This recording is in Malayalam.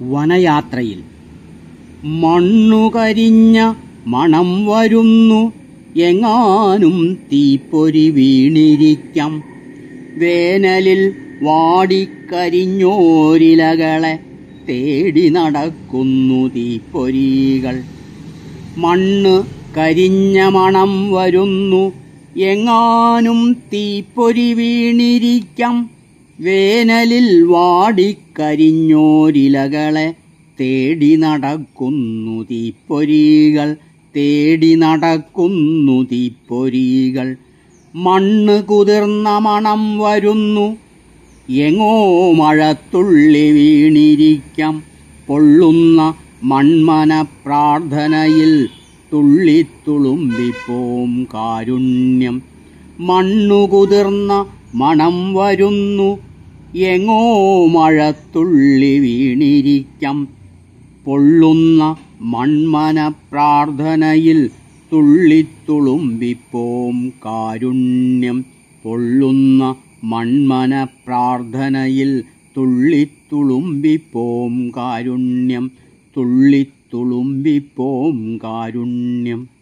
വനയാത്രയിൽ. മണ്ണുകരിഞ്ഞ മണം വരുന്നു. എങ്ങാനും തീപ്പൊരി വീണിരിക്കാം. വേനലിൽ വാടിക്കരിഞ്ഞോരിലകളെ തേടി നടക്കുന്നു തീപ്പൊരികൾ. മണ്ണ് കരിഞ്ഞ മണം വരുന്നു. എങ്ങാനും തീപ്പൊരി വീണിരിക്കാം. വേനലിൽ വാടിക്കരിഞ്ഞോരിലകളെ തേടി നടക്കുന്നു തീപ്പൊരികൾ തേടി നടക്കുന്നു തീപ്പൊരികൾ. മണ്ണ് കുതിർന്ന മണം വരുന്നു. എങ്ങോ മഴത്തുള്ളി വീണിരിക്കാം. പൊള്ളുന്ന മൺമന പ്രാർത്ഥനയിൽ തുള്ളിത്തുളുമ്പിപ്പോം കാരുണ്യം. മണ്ണു കുതിർന്ന മണം വരുന്നു. എങ്ങോ മഴത്തുള്ളി വീണിരിക്കാം. പൊള്ളുന്ന മൺമന പ്രാർത്ഥനയിൽ തുള്ളിത്തുളുമ്പിപ്പോം കാരുണ്യം. പൊള്ളുന്ന മൺമന പ്രാർത്ഥനയിൽ തുള്ളിത്തുളുമ്പിപ്പോം കാരുണ്യം. തുള്ളിത്തുളുമ്പിപ്പോം കാരുണ്യം.